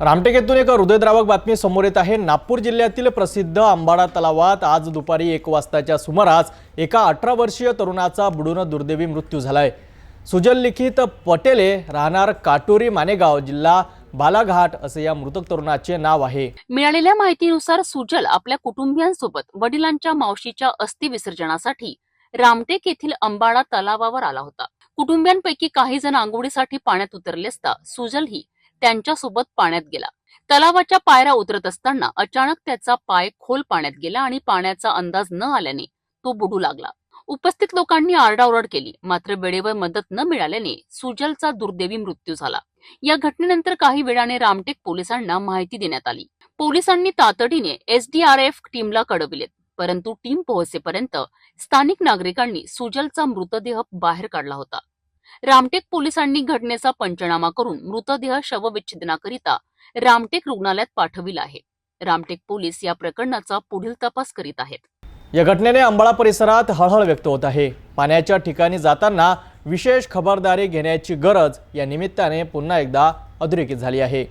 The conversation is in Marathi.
रामटेकेतून एक हृदयद्रावक बातमी समोर येत आहे. नागपूर जिल्ह्यातील प्रसिद्ध आंबाडा तलावात आज दुपारी एक वाजताच्या सुमारास एका अठरा वर्षीय तरुणाचा बुडून दुर्दैवी मृत्यू झालाय. सुजल लिखित पटेले राहणार काटोरी मानेगाव जिल्हा बालाघाट असे या मृतक तरुणाचे नाव आहे. मिळालेल्या माहितीनुसार सुजल आपल्या कुटुंबियांसोबत वडिलांच्या मावशीच्या अस्थि विसर्जनासाठी रामटेक येथील अंबाडा तलावावर आला होता. कुटुंबियांपैकी काही जण आंघोळीसाठी पाण्यात उतरले असता सुजल ही त्यांच्यासोबत पाण्यात गेला. तलावाच्या पायऱ्या उतरत असताना अचानक त्याचा पाय खोल पाण्यात गेला आणि पाण्याचा अंदाज न आल्याने तो बुडू लागला. उपस्थित लोकांनी आरडाओरड केली. मात्र वेळेवर मदत न मिळाल्याने सुजलचा दुर्दैवी मृत्यू झाला. या घटनेनंतर काही वेळाने रामटेक पोलिसांना माहिती देण्यात आली. पोलिसांनी तातडीने एसडीआरएफ टीमला कळविलेत परंतु टीम पोहोचेपर्यंत स्थानिक नागरिकांनी सुजलचा मृतदेह बाहेर काढला होता. रामटेक पोलिसांनी घटनेचा पंचनामा करून मृतदेह शवविच्छेदनाकरिता रामटेक रुग्णालयात पाठविला आहे. रामटेक पोलीस या प्रकरणाचा पुढील तपास करीत आहेत. या घटनेने अंबाळा परिसरात हळहळ व्यक्त होत आहे. पाण्याच्या ठिकाणी जाताना विशेष खबरदारी घेण्याची गरज या निमित्ताने पुन्हा एकदा अधोरेखित झाली आहे.